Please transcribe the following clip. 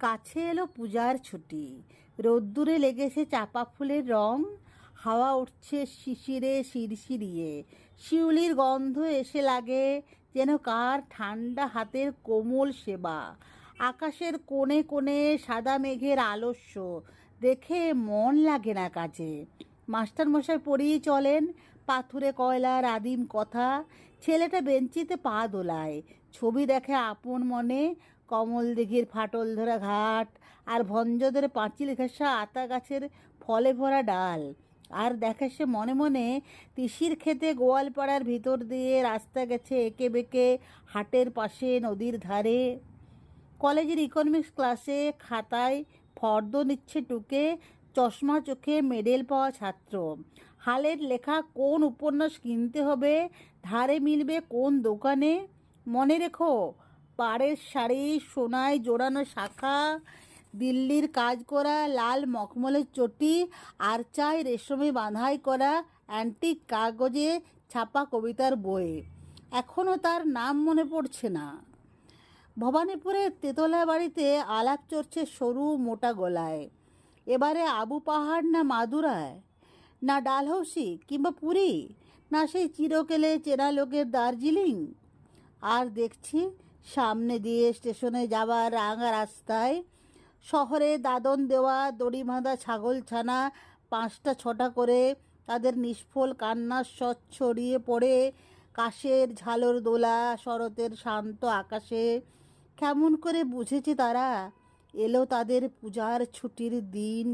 কাছে এলো পূজার ছুটি। রোদ্দুরে লেগেছে চাপা ফুলের রং, হাওয়া উঠছে শিশিরে শিরশিরিয়ে। শিউলির গন্ধ এসে লাগে যেন কার ঠান্ডা হাতের কোমল সেবা। আকাশের কোণে কোণে সাদা মেঘের আলস্য, দেখে মন লাগে না কাজে। মাস্টারমশাই পড়িয়ে চলেন পাথুরে কয়লার আদিম কথা, ছেলেটা বেঞ্চিতে পা দোলায়। ছবি দেখে আপন মনে, কমল দিঘির ফাটল ধরা ঘাট আর ভঞ্জদের পাঁচিল ঘেঁষা আতা গাছের ফলে ভরা ডাল। আর দেখে সে মনে মনে, তিসির খেতে গোয়ালপাড়ার ভিতর দিয়ে রাস্তা গেছে এঁকে বেঁকে হাটের পাশে নদীর ধারে। কলেজের ইকোনমিক্স ক্লাসে খাতায় ফর্দ নিচ্ছে টুকে চশমা চোখে মেডেল পাওয়া ছাত্র। হালের লেখা কোন উপন্যাস কিনতে হবে? ধারে মিলবে কোন দোকানে? মনে রেখো, পাড়ের শাড়ি, সোনায় জোড়ানো শাখা, দিল্লির কাজ করা, লাল মখমলের চটি, আর চাই রেশমে বাঁধাই করা অ্যান্টিক কাগজে ছাপা কবিতার বই। এখনও তার নাম মনে পড়ছে না। ভবানীপুরের তেতলা বাড়িতে আলাপ চড়ছে সরু মোটা গলায়। এবারে আবু পাহাড় না মাদুরায়? না ডালহৌসি কিংবা পুরী? না সেই চিরকেলে চেনা লোকের দার্জিলিং? আর দেখছি সামনে দিয়ে স্টেশনে যাবার রাঙা রাস্তায় শহরে দাদন দেওয়া, দড়ি বাঁধা, ছাগল ছানা, পাঁচটা ছটা করে তাদের নিষ্ফল কান্নার স্বচ্ছ ছড়িয়ে পড়ে কাশের ঝালর দোলা, শরতের শান্ত আকাশে। কেমন করে বুঝেছে তারা? এলো তাদের পূজার ছুটির দিন।